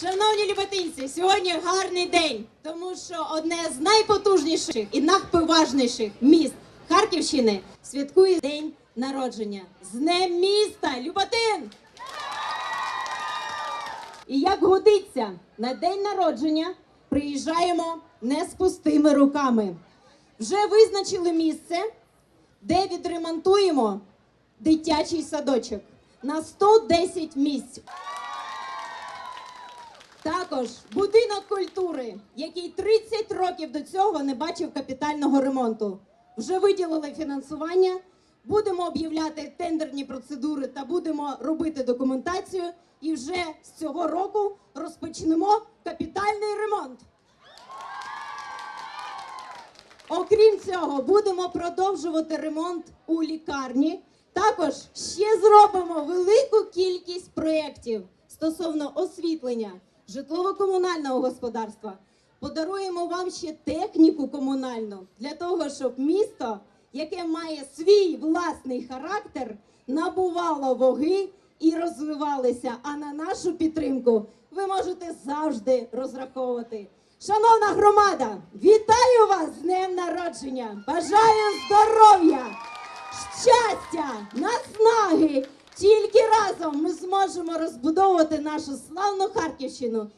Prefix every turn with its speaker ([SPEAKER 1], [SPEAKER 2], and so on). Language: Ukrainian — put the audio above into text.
[SPEAKER 1] Шановні любительці, сьогодні гарний день, тому що одне з найпотужніших і найповажніших міст Харківщини святкує день народження. З Днем міста! Люботин! І як годиться на день народження, приїжджаємо не з пустими руками. Вже визначили місце, де відремонтуємо дитячий садочок на 110 місць. Також будинок культури, який 30 років до цього не бачив капітального ремонту. Вже виділили фінансування. Будемо об'являти тендерні процедури та будемо робити документацію. І вже з цього року розпочнемо капітальний ремонт. Окрім цього, будемо продовжувати ремонт у лікарні. Також ще зробимо велику кількість проєктів стосовно освітлення житлово-комунального господарства. Подаруємо вам ще техніку комунальну для того, щоб місто, яке має свій власний характер, набувало ваги і розвивалося. А на нашу підтримку ви можете завжди розраховувати. Шановна громада, вітаю вас з днем народження! Бажаю здоров'я, щастя, наснаги! Тільки разом зможемо розбудовувати нашу славну Харківщину